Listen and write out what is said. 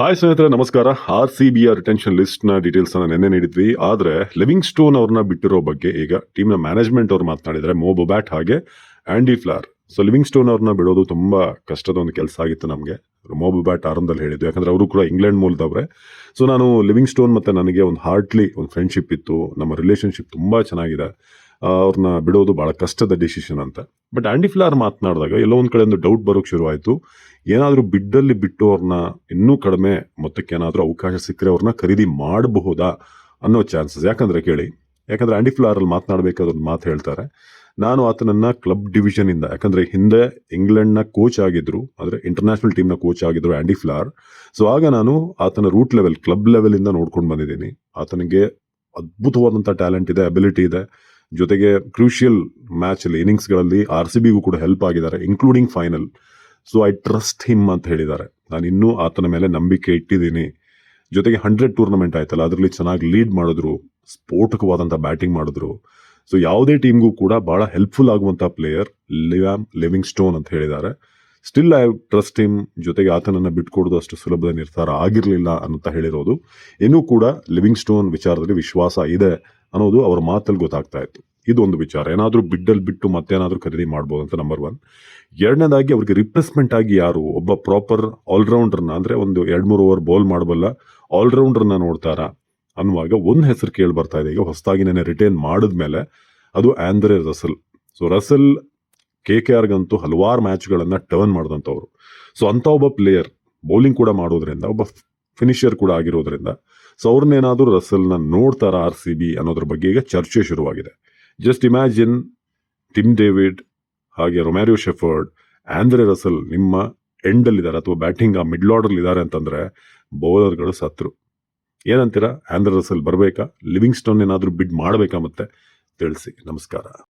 Hi ಸ್ನೇಹಿತರೆ, ನಮಸ್ಕಾರ. R C B retention ಲಿಸ್ಟ್ನ ಡೀಟೇಲ್ಸ್ ಅನ್ನ ನೆನ್ನೆ ನೀಡಿದ್ವಿ. ಆದ್ರೆ ಲಿವಿಂಗ್ ಸ್ಟೋನ್ ಅವ್ರನ್ನ ಬಿಟ್ಟಿರೋ ಬಗ್ಗೆ ಈಗ ಟೀಮ್ನ ಮ್ಯಾನೇಜ್ಮೆಂಟ್ ಅವ್ರು ಮಾತನಾಡಿದ್ರೆ ಮೋ ಬ್ಯಾಟ್ ಹಾಗೆ Andy Flower so Livingstone ಅವ್ರನ್ನ ಬಿಡೋದು ತುಂಬಾ ಕಷ್ಟದ ಒಂದು ಕೆಲಸ ಆಗಿತ್ತು ನಮಗೆ. ಮೋ ಬ್ಯಾಟ್ ಆರಂಭದಲ್ಲಿ ಹೇಳಿದ್ದು. ಯಾಕಂದ್ರೆ ಅವರು ಕೂಡ ಇಂಗ್ಲೆಂಡ್ ಮೂಲದವ್ರೆ. ಸೊ ನಾನು ಲಿವಿಂಗ್ ಸ್ಟೋನ್ ಮತ್ತೆ ನನಗೆ ಒಂದು ಹಾರ್ಟ್ಲಿ ಒಂದು ಫ್ರೆಂಡ್ಶಿಪ್ ಇತ್ತು. ನಮ್ಮ ರಿಲೇಶನ್ಶಿಪ್ ತುಂಬಾ ಚೆನ್ನಾಗಿದೆ. ಅವ್ರನ್ನ ಬಿಡೋದು ಬಹಳ ಕಷ್ಟದ ಡಿಸಿಷನ್ ಅಂತ. ಬಟ್ ಆಂಡಿ ಫ್ಲಾರ್ ಮಾತನಾಡಿದಾಗ ಎಲ್ಲೋ ಒಂದ್ ಕಡೆ ಒಂದು ಡೌಟ್ ಬರೋಕ್ ಶುರುವಾಯಿತು. ಏನಾದರೂ ಬಿಡ್ಡಲ್ಲಿ ಬಿಟ್ಟು ಅವ್ರನ್ನ ಇನ್ನೂ ಕಡಿಮೆ ಮೊತ್ತಕ್ಕೆ ಏನಾದರೂ ಅವಕಾಶ ಸಿಕ್ಕರೆ ಅವ್ರನ್ನ ಖರೀದಿ ಮಾಡಬಹುದಾ ಅನ್ನೋ ಚಾನ್ಸಸ್ ಯಾಕಂದ್ರೆ ಕೇಳಿ, ಯಾಕಂದ್ರೆ ಆಂಡಿ ಫ್ಲಾರ್ ಅಲ್ಲಿ ಮಾತನಾಡಬೇಕಾದ ಒಂದು ಮಾತು ಹೇಳ್ತಾರೆ, ನಾನು ಆತನನ್ನ ಕ್ಲಬ್ ಡಿವಿಷನ್ ಇಂದ, ಯಾಕಂದ್ರೆ ಹಿಂದೆ ಇಂಗ್ಲೆಂಡ್ನ ಕೋಚ್ ಆಗಿದ್ರು ಅಂದ್ರೆ ಇಂಟರ್ನ್ಯಾಷನಲ್ ಟೀಮ್ನ ಕೋಚ್ ಆಗಿದ್ರು ಆಂಡಿ ಫ್ಲಾರ್ ಸೊ ಆಗ ನಾನು ಆತನ ರೂಟ್ ಲೆವೆಲ್ ಕ್ಲಬ್ ಲೆವೆಲ್ ಇಂದ ನೋಡ್ಕೊಂಡು ಬಂದಿದ್ದೀನಿ. ಆತನಿಗೆ ಅದ್ಭುತವಾದಂಥ ಟ್ಯಾಲೆಂಟ್ ಇದೆ ಅಬಿಲಿಟಿ ಇದೆ. ಜೊತೆಗೆ ಕ್ರೂಷಿಯಲ್ ಮ್ಯಾಚ್ ಅಲ್ಲಿ ಇನ್ನಿಂಗ್ಸ್ಗಳಲ್ಲಿ ಆರ್ ಸಿ ಬಿಗೂ ಕೂಡ ಹೆಲ್ಪ್ ಆಗಿದ್ದಾರೆ including final so I trust him ಅಂತ ಹೇಳಿದ್ದಾರೆ. ನಾನು ಇನ್ನೂ ಆತನ ಮೇಲೆ ನಂಬಿಕೆ ಇಟ್ಟಿದ್ದೀನಿ. ಜೊತೆಗೆ ಹಂಡ್ರೆಡ್ ಟೂರ್ನಮೆಂಟ್ ಆಯ್ತಲ್ಲ, ಅದರಲ್ಲಿ ಚೆನ್ನಾಗಿ ಲೀಡ್ ಮಾಡಿದ್ರು ಸ್ಫೋಟಕವಾದಂಥ ಬ್ಯಾಟಿಂಗ್ ಮಾಡಿದ್ರು. ಸೊ ಯಾವುದೇ ಟೀಮ್ಗೂ ಕೂಡ ಬಹಳ ಹೆಲ್ಪ್ಫುಲ್ ಆಗುವಂಥ ಪ್ಲೇಯರ್ ಲಿವ್ಯಾಮ್ ಲಿವಿಂಗ್ ಸ್ಟೋನ್ ಅಂತ ಹೇಳಿದ್ದಾರೆ. ಸ್ಟಿಲ್ ಐ ಟ್ರಸ್ಟ್ ಹಿಮ್ ಜೊತೆಗೆ ಆತನನ್ನು ಬಿಟ್ಕೊಡೋದು ಅಷ್ಟು ಸುಲಭದ ನಿರ್ಧಾರ ಆಗಿರಲಿಲ್ಲ ಅಂತ ಹೇಳಿರೋದು. ಇನ್ನೂ ಕೂಡ ಲಿವಿಂಗ್ ಸ್ಟೋನ್ ವಿಚಾರದಲ್ಲಿ ವಿಶ್ವಾಸ ಇದೆ. ಅನ್ನೋದು ಅವರ ಮಾತಲ್ಲಿ ಗೊತ್ತಾಗ್ತಾ ಇತ್ತು. ಇದು ಒಂದು ವಿಚಾರ. ಏನಾದರೂ ಬಿಡ್ಡಲ್ಲಿ ಬಿಟ್ಟು ಮತ್ತೇನಾದರೂ ಖರೀದಿ ಮಾಡ್ಬೋದು ಅಂತ ನಂಬರ್ ಒನ್ ಎರಡನೇದಾಗಿ ಅವ್ರಿಗೆ ರಿಪ್ಲೇಸ್ಮೆಂಟ್ ಆಗಿ ಯಾರು? ಒಬ್ಬ ಪ್ರಾಪರ್ ಆಲ್ರೌಂಡರ್ನ ಅಂದರೆ ಒಂದು ಎರಡು ಮೂರು ಓವರ್ ಬೌಲ್ ಮಾಡಬಲ್ಲ ಆಲ್ರೌಂಡರ್ನ ನೋಡ್ತಾರಾ ಅನ್ನುವಾಗ ಒಂದು ಹೆಸರು ಕೇಳಿ ಬರ್ತಾ ಇದೆ. ಈಗ ಹೊಸದಾಗಿ ನೆನೆ ರಿಟೈನ್ ಮಾಡಿದ್ಮೇಲೆ ಅದು Andre Russell. So Russell K K ಆರ್ಗಂತೂ ಹಲವಾರು ಮ್ಯಾಚ್ಗಳನ್ನು ಟರ್ನ್ ಮಾಡಿದಂಥವ್ರು. ಸೊ ಅಂತ ಒಬ್ಬ ಪ್ಲೇಯರ್ ಬೌಲಿಂಗ್ ಕೂಡ ಮಾಡೋದ್ರಿಂದ ಒಬ್ಬ ಫಿನಿಷರ್ ಕೂಡ ಆಗಿರೋದ್ರಿಂದ ಸೊ ರಸಲ್ನ ನೋಡ್ತಾರ ಆರ್ ಸಿ ಬಿ ಅನ್ನೋದ್ರ ಬಗ್ಗೆ ಈಗ ಚರ್ಚೆ ಶುರುವಾಗಿದೆ. ಜಸ್ಟ್ ಇಮ್ಯಾಜಿನ್ ಟಿಮ್ ಡೇವಿಡ್ ಹಾಗೆ ರೊಮ್ಯಾರಿಯೋ ಶೆಫರ್ಡ್ ಆಂದ್ರೆ ರಸಲ್ ನಿಮ್ಮ ಎಂಡಲ್ಲಿದ್ದಾರೆ ಅಥವಾ ಬ್ಯಾಟಿಂಗ್ ಆ ಮಿಡ್ಲ್ ಆರ್ಡರ್ ಇದ್ದಾರೆ ಅಂತಂದ್ರೆ ಬೌಲರ್ಗಳು ಸತ್ರು. ಏನಂತೀರಾ? ಆಂದ್ರೆ ರಸಲ್ ಬರಬೇಕಾ? ಲಿವಿಂಗ್ ಸ್ಟೋನ್ ಏನಾದರೂ ಬಿಡ್ ಮಾಡಬೇಕಾ ಮತ್ತೆ? ತಿಳಿಸಿ. ನಮಸ್ಕಾರ.